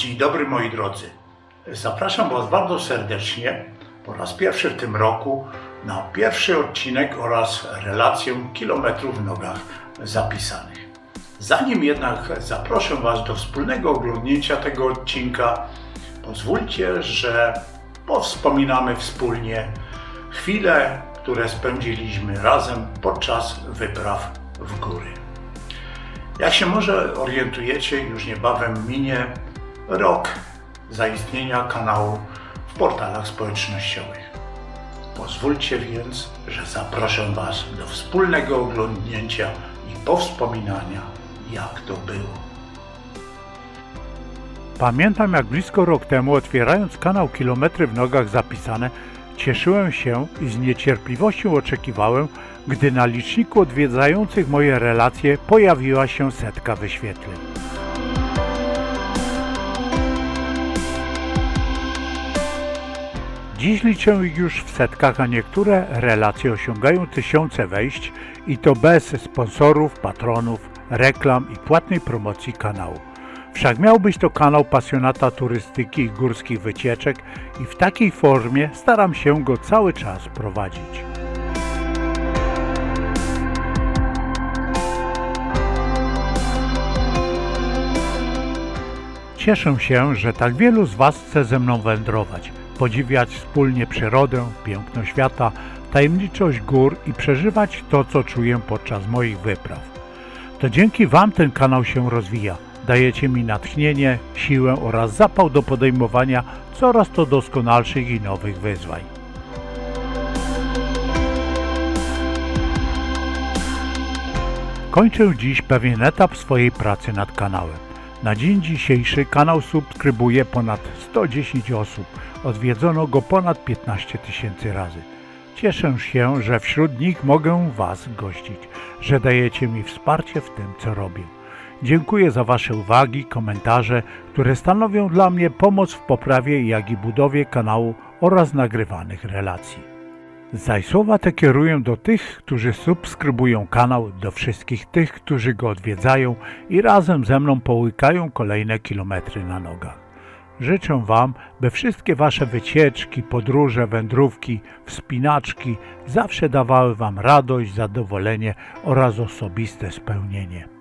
Dzień dobry moi drodzy. Zapraszam Was bardzo serdecznie po raz pierwszy w tym roku na pierwszy odcinek oraz relację kilometrów w nogach zapisanych. Zanim jednak zaproszę Was do wspólnego oglądnięcia tego odcinka, pozwólcie, że powspominamy wspólnie chwile, które spędziliśmy razem podczas wypraw w góry. Jak się może orientujecie, już niebawem minie rok zaistnienia kanału w portalach społecznościowych. Pozwólcie więc, że zaproszę Was do wspólnego oglądnięcia i powspominania, jak to było. Pamiętam jak blisko rok temu, otwierając kanał Kilometry w Nogach Zapisane, cieszyłem się i z niecierpliwością oczekiwałem, gdy na liczniku odwiedzających moje relacje pojawiła się setka wyświetleń. Dziś liczę ich już w setkach, a niektóre relacje osiągają tysiące wejść i to bez sponsorów, patronów, reklam i płatnej promocji kanału. Wszak miał być to kanał pasjonata turystyki i górskich wycieczek i w takiej formie staram się go cały czas prowadzić. Cieszę się, że tak wielu z Was chce ze mną wędrować, podziwiać wspólnie przyrodę, piękno świata, tajemniczość gór i przeżywać to, co czuję podczas moich wypraw. To dzięki Wam ten kanał się rozwija. Dajecie mi natchnienie, siłę oraz zapał do podejmowania coraz to doskonalszych i nowych wyzwań. Kończę dziś pewien etap swojej pracy nad kanałem. Na dzień dzisiejszy kanał subskrybuje ponad 110 osób. Odwiedzono go ponad 15 tysięcy razy. Cieszę się, że wśród nich mogę Was gościć, że dajecie mi wsparcie w tym, co robię. Dziękuję za Wasze uwagi, komentarze, które stanowią dla mnie pomoc w poprawie, jak i budowie kanału oraz nagrywanych relacji. Zaś słowa te kieruję do tych, którzy subskrybują kanał, do wszystkich tych, którzy go odwiedzają i razem ze mną połykają kolejne kilometry na nogach. Życzę Wam, by wszystkie Wasze wycieczki, podróże, wędrówki, wspinaczki zawsze dawały Wam radość, zadowolenie oraz osobiste spełnienie.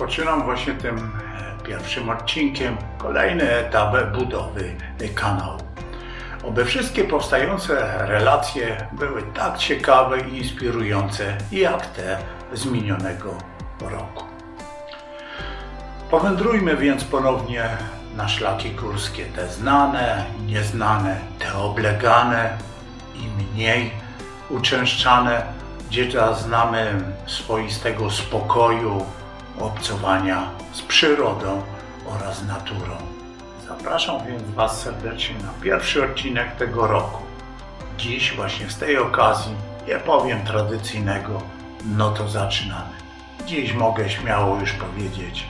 Rozpoczynam właśnie tym e, pierwszym odcinkiem kolejny etap budowy kanału. Oby wszystkie powstające relacje były tak ciekawe i inspirujące jak te z minionego roku. Powędrujmy więc ponownie na szlaki górskie, te znane, nieznane, te oblegane i mniej uczęszczane, gdzie teraz znamy swoistego spokoju, obcowania z przyrodą oraz naturą. Zapraszam więc Was serdecznie na pierwszy odcinek tego roku. Dziś właśnie z tej okazji nie powiem tradycyjnego, no to zaczynamy. Dziś mogę śmiało już powiedzieć,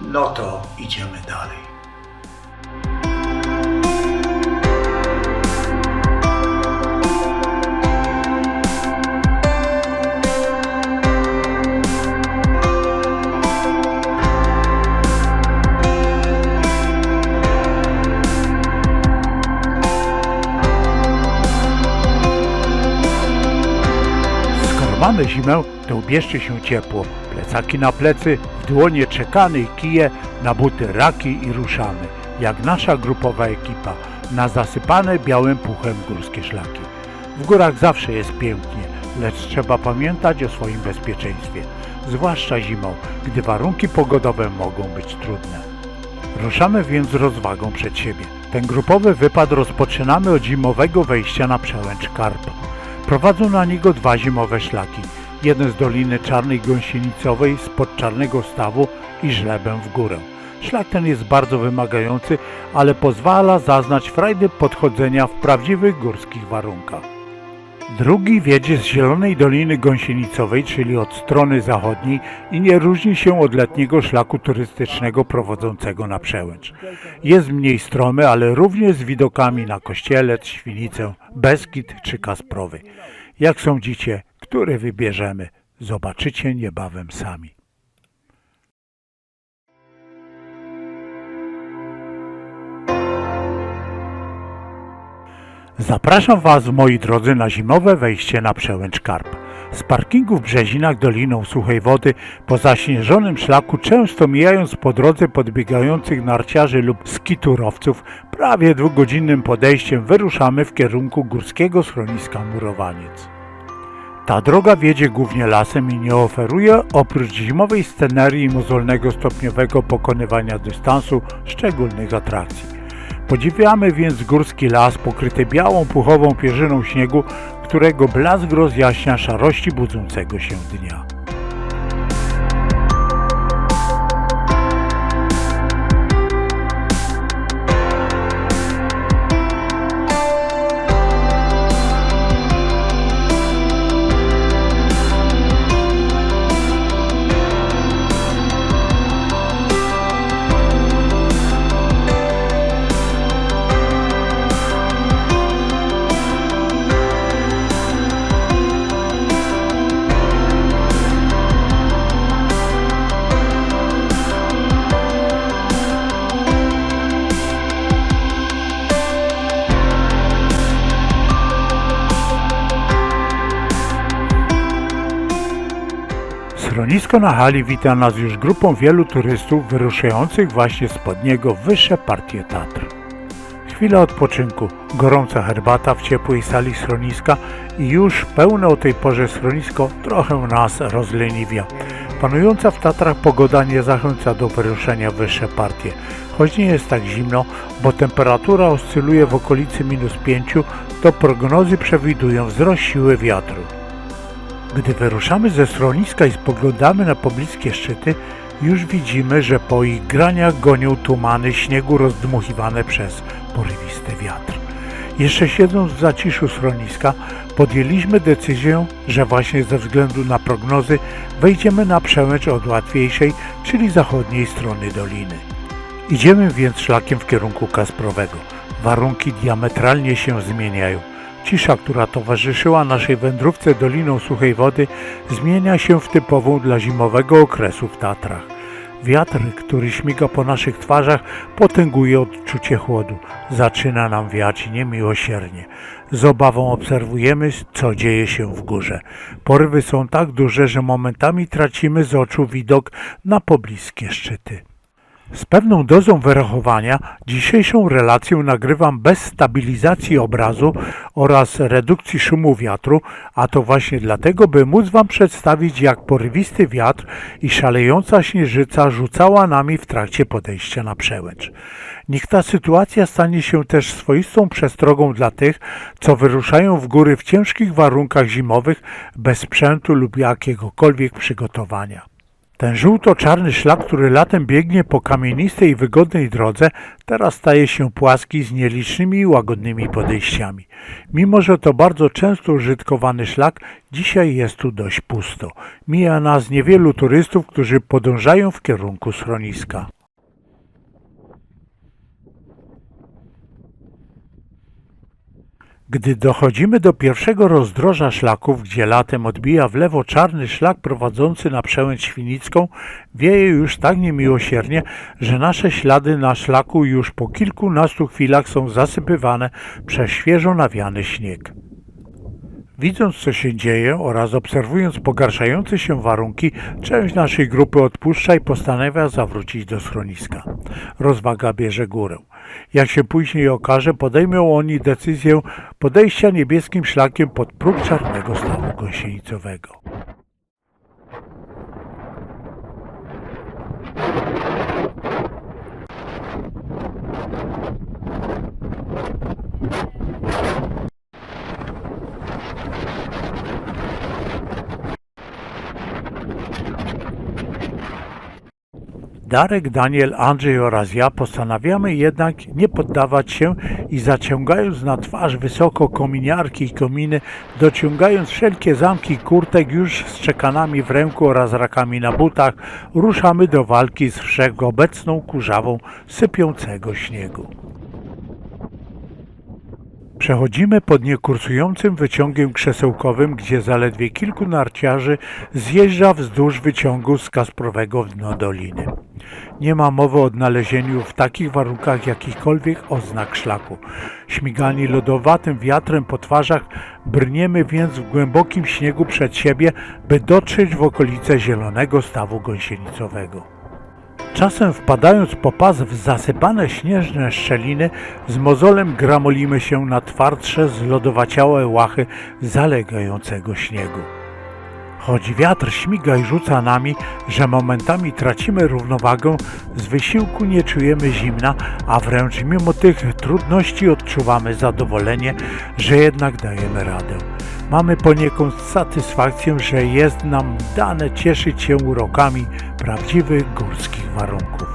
no to idziemy dalej. Mamy zimę, to ubierzcie się ciepło. Plecaki na plecy, w dłonie czekany i kije, na buty raki i ruszamy. Jak nasza grupowa ekipa, na zasypane białym puchem górskie szlaki. W górach zawsze jest pięknie, lecz trzeba pamiętać o swoim bezpieczeństwie. Zwłaszcza zimą, gdy warunki pogodowe mogą być trudne. Ruszamy więc z rozwagą przed siebie. Ten grupowy wypad rozpoczynamy od zimowego wejścia na przełęcz Karp. Prowadzą na niego dwa zimowe szlaki. Jeden z Doliny Czarnej Gąsienicowej spod Czarnego Stawu i żlebem w górę. Szlak ten jest bardzo wymagający, ale pozwala zaznać frajdy podchodzenia w prawdziwych górskich warunkach. Drugi wiedzie z Zielonej Doliny Gąsienicowej, czyli od strony zachodniej i nie różni się od letniego szlaku turystycznego prowadzącego na Przełęcz. Jest mniej stromy, ale również z widokami na Kościelec, Świnicę, Beskid czy Kasprowy. Jak sądzicie, który wybierzemy? Zobaczycie niebawem sami. Zapraszam Was, moi drodzy, na zimowe wejście na przełęcz Karp. Z parkingu w Brzezinach doliną suchej wody po zaśnieżonym szlaku, często mijając po drodze podbiegających narciarzy lub skiturowców, prawie dwugodzinnym podejściem wyruszamy w kierunku górskiego schroniska Murowaniec. Ta droga wiedzie głównie lasem i nie oferuje oprócz zimowej scenerii mozolnego stopniowego pokonywania dystansu szczególnych atrakcji. Podziwiamy więc górski las pokryty białą puchową pierzyną śniegu, którego blask rozjaśnia szarości budzącego się dnia. Schronisko na hali wita nas już grupą wielu turystów wyruszających właśnie spod niego w wyższe partie Tatr. Chwila odpoczynku, gorąca herbata w ciepłej sali schroniska i już pełne o tej porze schronisko trochę nas rozleniwia. Panująca w Tatrach pogoda nie zachęca do wyruszenia wyższe partie, choć nie jest tak zimno, bo temperatura oscyluje w okolicy minus 5, to prognozy przewidują wzrost siły wiatru. Gdy wyruszamy ze schroniska i spoglądamy na pobliskie szczyty, już widzimy, że po ich graniach gonią tumany śniegu rozdmuchiwane przez porywisty wiatr. Jeszcze siedząc w zaciszu schroniska, podjęliśmy decyzję, że właśnie ze względu na prognozy wejdziemy na przełęcz od łatwiejszej, czyli zachodniej strony doliny. Idziemy więc szlakiem w kierunku Kasprowego. Warunki diametralnie się zmieniają. Cisza, która towarzyszyła naszej wędrówce Doliną Suchej Wody, zmienia się w typową dla zimowego okresu w Tatrach. Wiatr, który śmiga po naszych twarzach, potęguje odczucie chłodu. Zaczyna nam wiać niemiłosiernie. Z obawą obserwujemy, co dzieje się w górze. Porywy są tak duże, że momentami tracimy z oczu widok na pobliskie szczyty. Z pewną dozą wyrachowania dzisiejszą relację nagrywam bez stabilizacji obrazu oraz redukcji szumu wiatru, a to właśnie dlatego, by móc Wam przedstawić, jak porywisty wiatr i szalejąca śnieżyca rzucała nami w trakcie podejścia na przełęcz. Niech ta sytuacja stanie się też swoistą przestrogą dla tych, co wyruszają w góry w ciężkich warunkach zimowych, bez sprzętu lub jakiegokolwiek przygotowania. Ten żółto-czarny szlak, który latem biegnie po kamienistej i wygodnej drodze, teraz staje się płaski z nielicznymi i łagodnymi podejściami. Mimo, że to bardzo często użytkowany szlak, dzisiaj jest tu dość pusto. Mija nas niewielu turystów, którzy podążają w kierunku schroniska. Gdy dochodzimy do pierwszego rozdroża szlaków, gdzie latem odbija w lewo czarny szlak prowadzący na przełęcz Świnicką, wieje już tak niemiłosiernie, że nasze ślady na szlaku już po kilkunastu chwilach są zasypywane przez świeżo nawiany śnieg. Widząc, co się dzieje oraz obserwując pogarszające się warunki, część naszej grupy odpuszcza i postanawia zawrócić do schroniska. Rozwaga bierze górę. Jak się później okaże, podejmą oni decyzję podejścia niebieskim szlakiem pod próg czarnego stawu gąsienicowego. Darek, Daniel, Andrzej oraz ja postanawiamy jednak nie poddawać się i zaciągając na twarz wysoko kominiarki i kominy, dociągając wszelkie zamki kurtek już z czekanami w ręku oraz rakami na butach, ruszamy do walki z wszechobecną kurzawą sypiącego śniegu. Przechodzimy pod niekursującym wyciągiem krzesełkowym, gdzie zaledwie kilku narciarzy zjeżdża wzdłuż wyciągu z Kasprowego w dno doliny. Nie ma mowy o odnalezieniu w takich warunkach jakichkolwiek oznak szlaku. Śmigani lodowatym wiatrem po twarzach, brniemy więc w głębokim śniegu przed siebie, by dotrzeć w okolice zielonego stawu gąsienicowego. Czasem wpadając po pas w zasypane śnieżne szczeliny, z mozolem gramolimy się na twardsze, zlodowaciałe łachy zalegającego śniegu. Choć wiatr śmiga i rzuca nami, że momentami tracimy równowagę, z wysiłku nie czujemy zimna, a wręcz mimo tych trudności odczuwamy zadowolenie, że jednak dajemy radę. Mamy poniekąd satysfakcję, że jest nam dane cieszyć się urokami prawdziwych górskich warunków.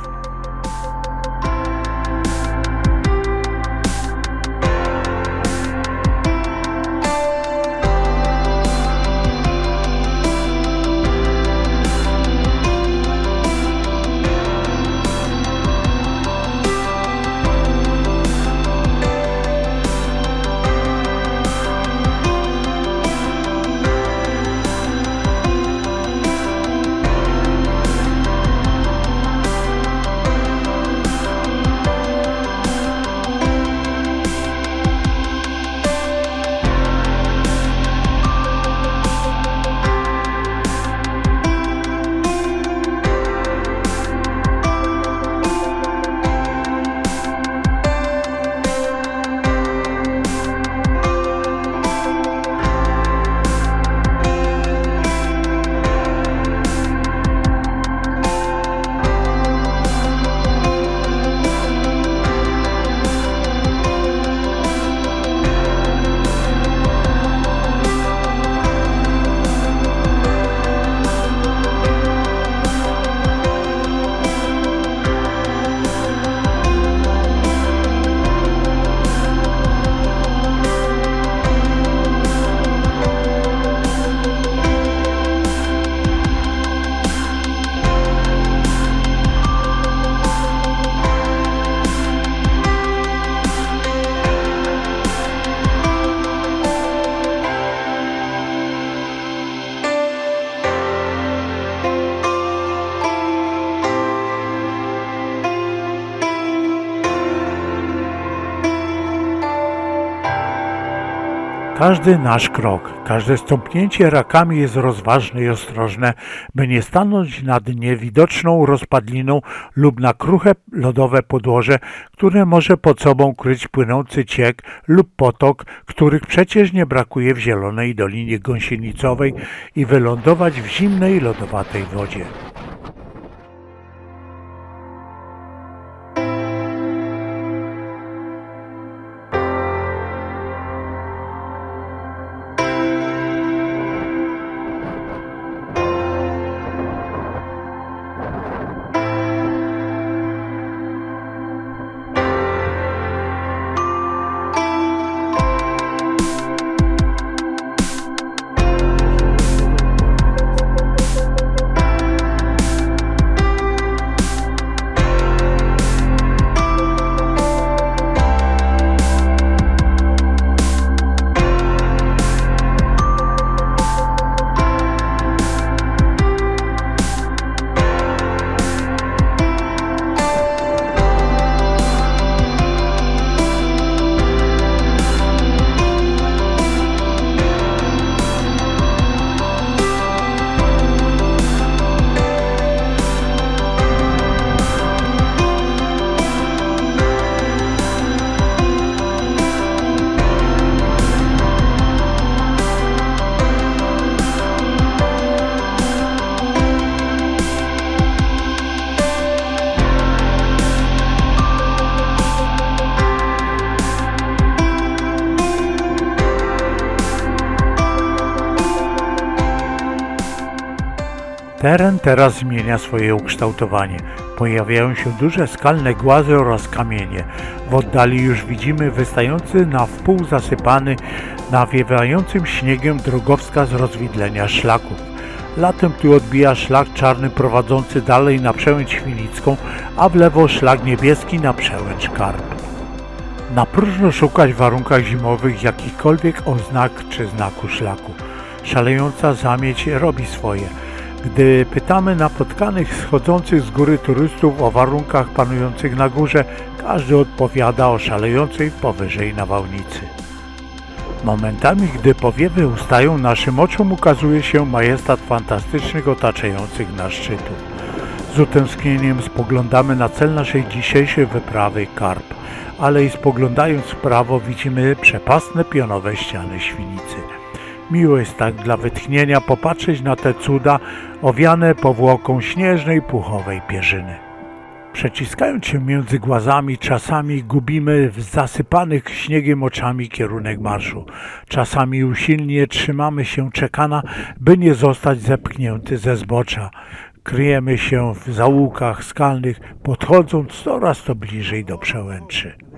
Każdy nasz krok, każde stąpnięcie rakami jest rozważne i ostrożne, by nie stanąć nad niewidoczną rozpadliną lub na kruche lodowe podłoże, które może pod sobą kryć płynący ciek lub potok, których przecież nie brakuje w zielonej dolinie gąsienicowej i wylądować w zimnej lodowatej wodzie. Teren teraz zmienia swoje ukształtowanie. Pojawiają się duże skalne głazy oraz kamienie. W oddali już widzimy wystający na wpół zasypany nawiewającym śniegiem drogowskaz rozwidlenia szlaków. Latem tu odbija szlak czarny prowadzący dalej na przełęcz Świnicką, a w lewo szlak niebieski na przełęcz Karp. Na próżno szukać w warunkach zimowych jakichkolwiek oznak czy znaku szlaku. Szalejąca zamieć robi swoje. Gdy pytamy napotkanych schodzących z góry turystów o warunkach panujących na górze, każdy odpowiada o szalejącej powyżej nawałnicy. Momentami, gdy powiewy ustają, naszym oczom ukazuje się majestat fantastycznych otaczających nas szczytów. Z utęsknieniem spoglądamy na cel naszej dzisiejszej wyprawy Karp, ale i spoglądając w prawo widzimy przepastne pionowe ściany Świnicy. Miło jest tak dla wytchnienia popatrzeć na te cuda owiane powłoką śnieżnej, puchowej pierzyny. Przeciskając się między głazami, czasami gubimy w zasypanych śniegiem oczami kierunek marszu. Czasami usilnie trzymamy się czekana, by nie zostać zepchnięty ze zbocza. Kryjemy się w zaułkach skalnych, podchodząc coraz to bliżej do przełęczy.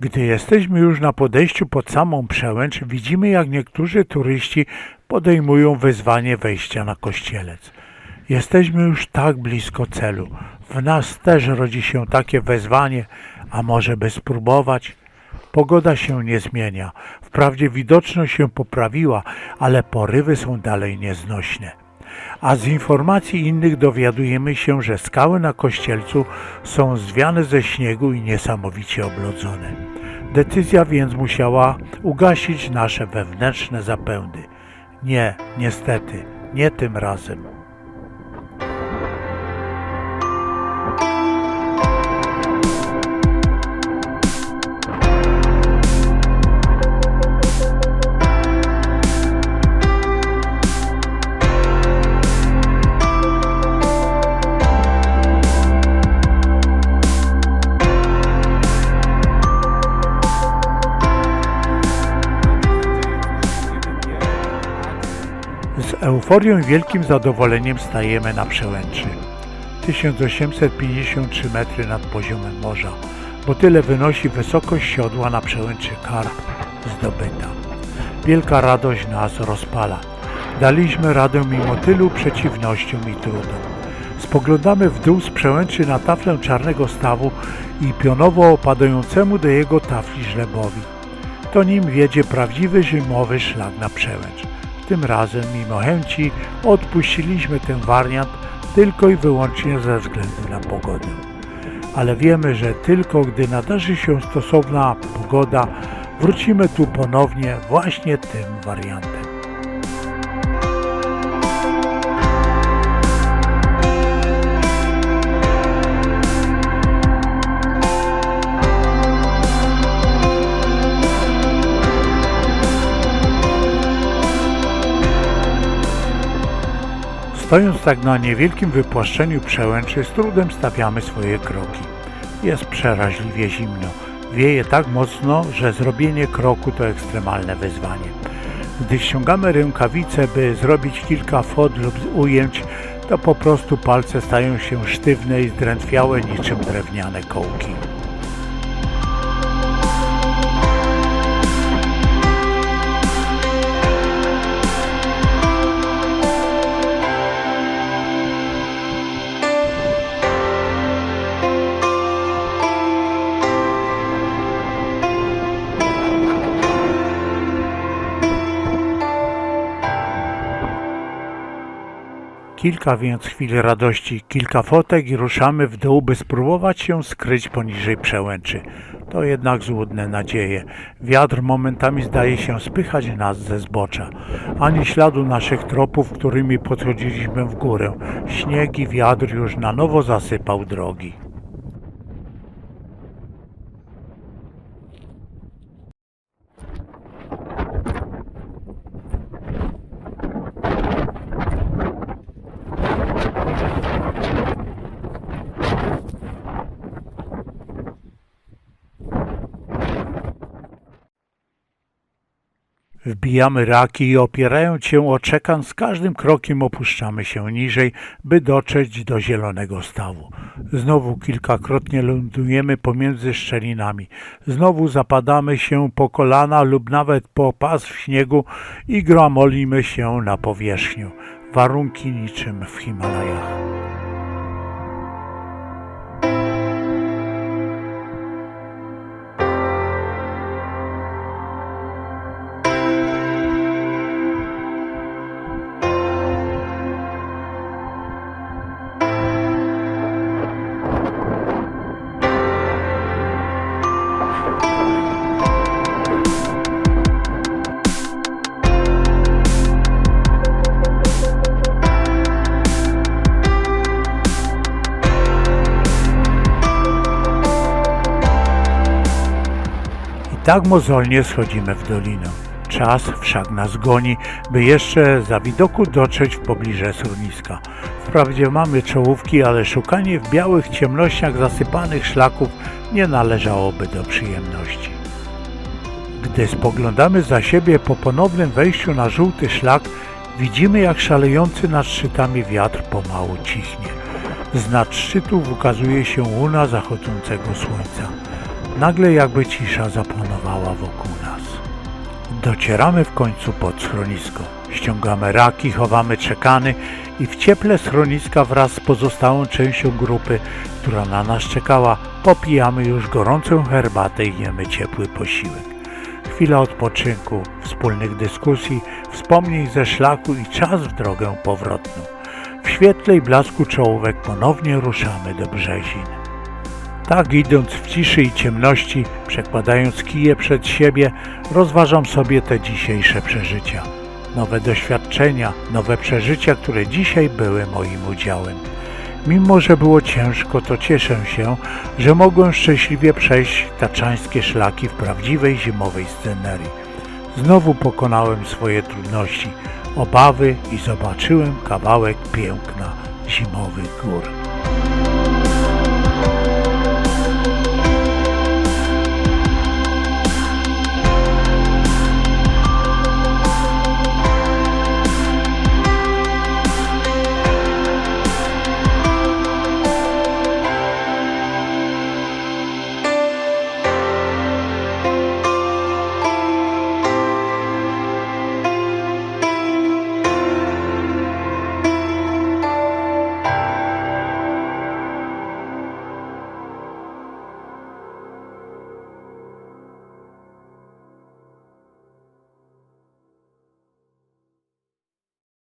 Gdy jesteśmy już na podejściu pod samą przełęcz, widzimy jak niektórzy turyści podejmują wyzwanie wejścia na kościelec. Jesteśmy już tak blisko celu. W nas też rodzi się takie wezwanie, a może by spróbować? Pogoda się nie zmienia. Wprawdzie widoczność się poprawiła, ale porywy są dalej nieznośne. A z informacji innych dowiadujemy się, że skały na kościelcu są zwiane ze śniegu i niesamowicie oblodzone. Decyzja więc musiała ugasić nasze wewnętrzne zapędy. Nie, niestety, nie tym razem. Euforią i wielkim zadowoleniem stajemy na przełęczy. 1853 metry nad poziomem morza, bo tyle wynosi wysokość siodła na przełęczy Karp zdobyta. Wielka radość nas rozpala. Daliśmy radę mimo tylu przeciwnościom i trudom. Spoglądamy w dół z przełęczy na taflę czarnego stawu i pionowo opadającemu do jego tafli żlebowi. To nim wiedzie prawdziwy zimowy szlak na przełęcz. Tym razem, mimo chęci, odpuściliśmy ten wariant tylko i wyłącznie ze względu na pogodę. Ale wiemy, że tylko gdy nadarzy się stosowna pogoda, wrócimy tu ponownie właśnie tym wariantem. Stojąc tak na niewielkim wypłaszczeniu przełęczy, z trudem stawiamy swoje kroki. Jest przeraźliwie zimno. Wieje tak mocno, że zrobienie kroku to ekstremalne wyzwanie. Gdy ściągamy rękawice, by zrobić kilka fot lub ujęć, to po prostu palce stają się sztywne i zdrętwiałe niczym drewniane kołki. Kilka więc chwil radości, kilka fotek i ruszamy w dół, by spróbować się skryć poniżej przełęczy. To jednak złudne nadzieje. Wiatr momentami zdaje się spychać nas ze zbocza. Ani śladu naszych tropów, którymi podchodziliśmy w górę. Śnieg i wiatr już na nowo zasypał drogi. Wbijamy raki i opierając się o czekan, z każdym krokiem opuszczamy się niżej, by dotrzeć do zielonego stawu. Znowu kilkakrotnie lądujemy pomiędzy szczelinami. Znowu zapadamy się po kolana lub nawet po pas w śniegu i gramolimy się na powierzchnię. Warunki niczym w Himalajach. Tak mozolnie schodzimy w dolinę. Czas wszak nas goni, by jeszcze za widoku dotrzeć w pobliże schroniska. Wprawdzie mamy czołówki, ale szukanie w białych ciemnościach zasypanych szlaków nie należałoby do przyjemności. Gdy spoglądamy za siebie po ponownym wejściu na żółty szlak, widzimy jak szalejący nad szczytami wiatr pomału cichnie. Z nad szczytów ukazuje się łuna zachodzącego słońca. Nagle jakby cisza zapanowała wokół nas. Docieramy w końcu pod schronisko. Ściągamy raki, chowamy czekany i w cieple schroniska wraz z pozostałą częścią grupy, która na nas czekała, popijamy już gorącą herbatę i jemy ciepły posiłek. Chwila odpoczynku, wspólnych dyskusji, wspomnień ze szlaku i czas w drogę powrotną. W świetle i blasku czołówek ponownie ruszamy do Brzezin. Tak idąc w ciszy i ciemności, przekładając kije przed siebie, rozważam sobie te dzisiejsze przeżycia. Nowe doświadczenia, nowe przeżycia, które dzisiaj były moim udziałem. Mimo, że było ciężko, to cieszę się, że mogłem szczęśliwie przejść taczańskie szlaki w prawdziwej zimowej scenerii. Znowu pokonałem swoje trudności, obawy i zobaczyłem kawałek piękna zimowych gór.